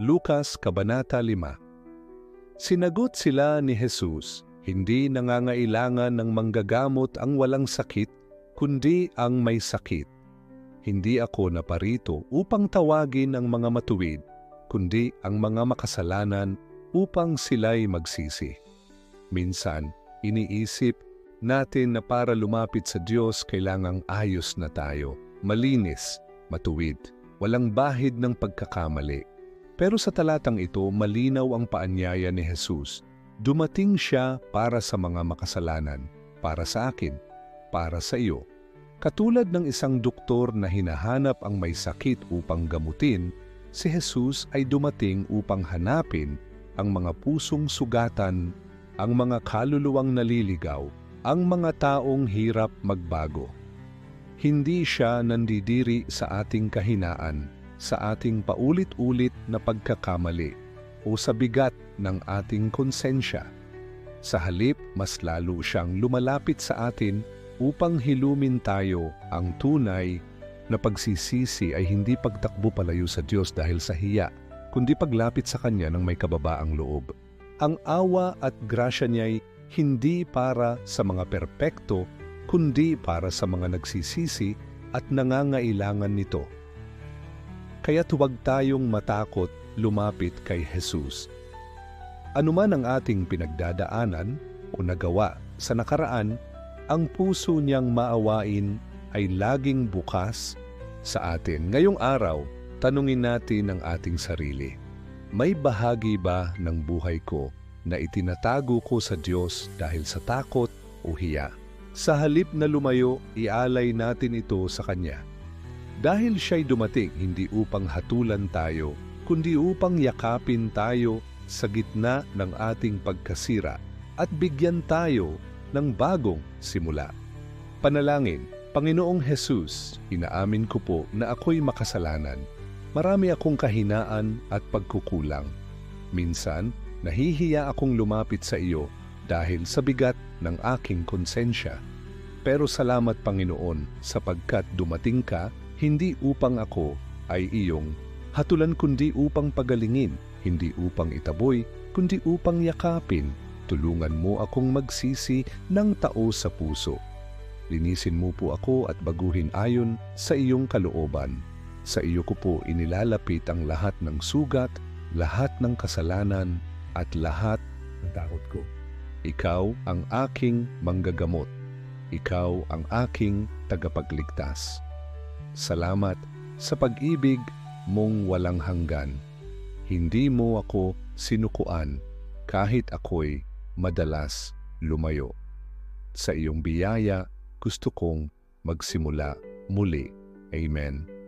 Lukas Kabanata 5 Sinagot sila ni Jesus, hindi nangangailangan ng manggagamot ang walang sakit, kundi ang may sakit. Hindi ako naparito upang tawagin ang mga matuwid, kundi ang mga makasalanan upang sila'y magsisi. Minsan, iniisip natin na para lumapit sa Diyos kailangang ayos na tayo, malinis, matuwid, walang bahid ng pagkakamali. Pero sa talatang ito, malinaw ang paanyaya ni Jesus. Dumating siya para sa mga makasalanan, para sa akin, para sa iyo. Katulad ng isang doktor na hinahanap ang may sakit upang gamutin, si Jesus ay dumating upang hanapin ang mga pusong sugatan, ang mga kaluluwang naliligaw, ang mga taong hirap magbago. Hindi siya nandidiri sa ating kahinaan, sa ating paulit-ulit na pagkakamali o sa bigat ng ating konsensya. Sa halip, mas lalo siyang lumalapit sa atin upang hilumin tayo ang tunay na pagsisisi ay hindi pagtakbo palayo sa Diyos dahil sa hiya, kundi paglapit sa Kanya ng may kababaang loob. Ang awa at grasya niya'y hindi para sa mga perpekto, kundi para sa mga nagsisisi at nangangailangan nito. Kaya't huwag tayong matakot lumapit kay Jesus. Anuman ang ating pinagdadaanan o nagawa sa nakaraan, ang puso niyang maawain ay laging bukas sa atin. Ngayong araw, tanungin natin ang ating sarili. May bahagi ba ng buhay ko na itinatago ko sa Diyos dahil sa takot o hiya? Sa halip na lumayo, ialay natin ito sa Kanya. Dahil siya'y dumating hindi upang hatulan tayo, kundi upang yakapin tayo sa gitna ng ating pagkasira at bigyan tayo ng bagong simula. Panalangin, Panginoong Hesus, inaamin ko po na ako'y makasalanan. Marami akong kahinaan at pagkukulang. Minsan, nahihiya akong lumapit sa iyo dahil sa bigat ng aking konsensya. Pero salamat Panginoon sapagkat dumating ka hindi upang ako ay iyong hatulan kundi upang pagalingin, hindi upang itaboy, kundi upang yakapin. Tulungan mo akong magsisi ng tao sa puso. Linisin mo po ako at baguhin ayon sa iyong kalooban. Sa iyo ko po inilalapit ang lahat ng sugat, lahat ng kasalanan, at lahat ng takot ko. Ikaw ang aking manggagamot. Ikaw ang aking tagapagligtas. Salamat sa pag-ibig mong walang hanggan. Hindi mo ako sinukuan kahit ako'y madalas lumayo. Sa iyong biyaya, gusto kong magsimula muli. Amen.